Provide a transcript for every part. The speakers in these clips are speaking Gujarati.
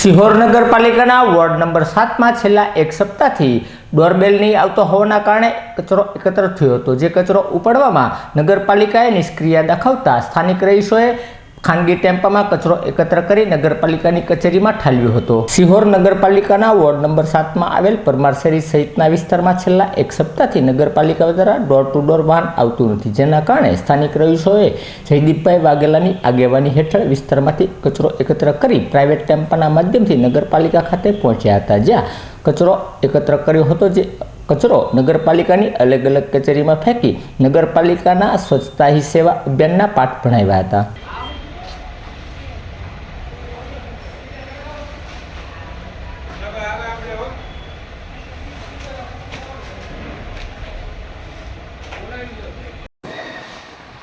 સિહોર નગરપાલિકાના વોર્ડ નંબર સાતમાં છેલ્લા એક સપ્તાહથી ડોરબેલ નહીં આવતો હોવાના કારણે કચરો એકત્ર થયો હતો. જે કચરો ઉપાડવામાં નગરપાલિકાએ નિષ્ક્રિય દાખવતા સ્થાનિક રહીશોએ ખાનગી ટેમ્પામાં કચરો એકત્ર કરી નગરપાલિકાની કચેરીમાં ઠાલવ્યો હતો. સિહોર નગરપાલિકાના વોર્ડ નંબર સાતમાં આવેલ પરમાર શેરી સહિતના વિસ્તારમાં છેલ્લા એક સપ્તાહથી નગરપાલિકા દ્વારા ડોર ટુ ડોર વાહન આવતું નથી. જેના કારણે સ્થાનિક રહીશોએ જયદીપભાઈ વાઘેલાની આગેવાની હેઠળ વિસ્તારમાંથી કચરો એકત્ર કરી પ્રાઇવેટ ટેમ્પાના માધ્યમથી નગરપાલિકા ખાતે પહોંચ્યા હતા. જ્યાં કચરો એકત્ર કર્યો હતો જે કચરો નગરપાલિકાની અલગ અલગ કચેરીમાં ફેંકી નગરપાલિકાના સ્વચ્છતા હી સેવા અભિયાનના પાઠ ભણાવ્યા હતા.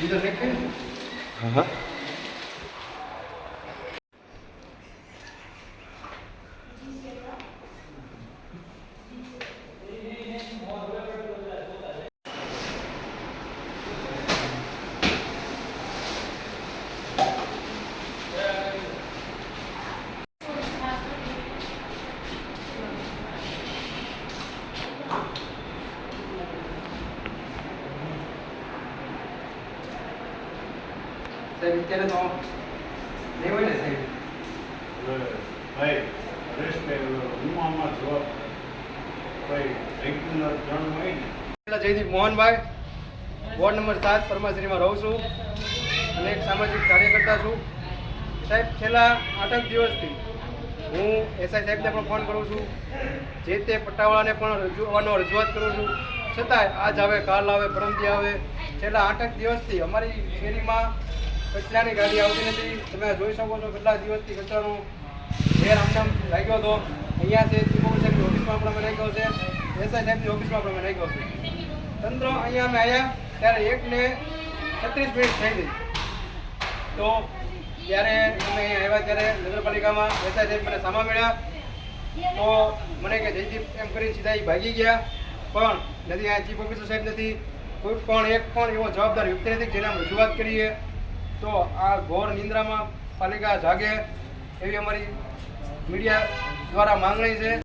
Wieder weggehen? Aha. સાહેબ અત્યારે તો નહીં હોય ને સાહેબ? ભાઈ હું આમાં જવાબ ભાઈ રેગ્યુલર જણ હોય ને. જયદીપ મોહનભાઈ વોર્ડ નંબર સાત પરમાશ્રીમાં રહું છું અને એક સામાજિક કાર્યકર્તા છું. સાહેબ છેલ્લા આઠક દિવસથી હું એસઆઈ સાહેબને પણ ફોન કરું છું. જે તે પટ્ટાવાળાને પણ રજૂવાનો રજૂઆત કરું છું. છતાંય આજ આવે કાલ આવે પરમથી આવે. છેલ્લા આઠક દિવસથી અમારી શેરીમાં કચરાની ગાડી આવતી નથી. તમે જોઈ શકો છો કેટલા દિવસથી કચરાનો ઘેર આમનામ લાગ્યો હતો. અહીંયા છે ચીફ સાહેબની ઓફિસમાં પણ અમે રાખ્યો છે. એસઆઈ સાહેબની ઓફિસમાં પણ અમે રાખ્યો છે. તંત્ર અહીંયા અમે આવ્યા ત્યારે એકને છત્રીસ મિનિટ થઈ ગઈ. તો જ્યારે અમે અહીંયા આવ્યા ત્યારે નગરપાલિકામાં એસઆઈ સાહેબ મને સામા મળ્યા. તો મને કે જયદીપ એમ કરીને સીધા એ ભાગી ગયા. પણ નથી અહીંયા ચીફ ઓફિસર સાહેબ નથી. કોઈ પણ એક પણ એવો જવાબદાર વ્યક્તિ નથી જેને અમે રજૂઆત કરીએ. તો આ ઘોર નિંદ્રામાં પાલિકા જાગે એવી અમારી મીડિયા દ્વારા માંગણી છે.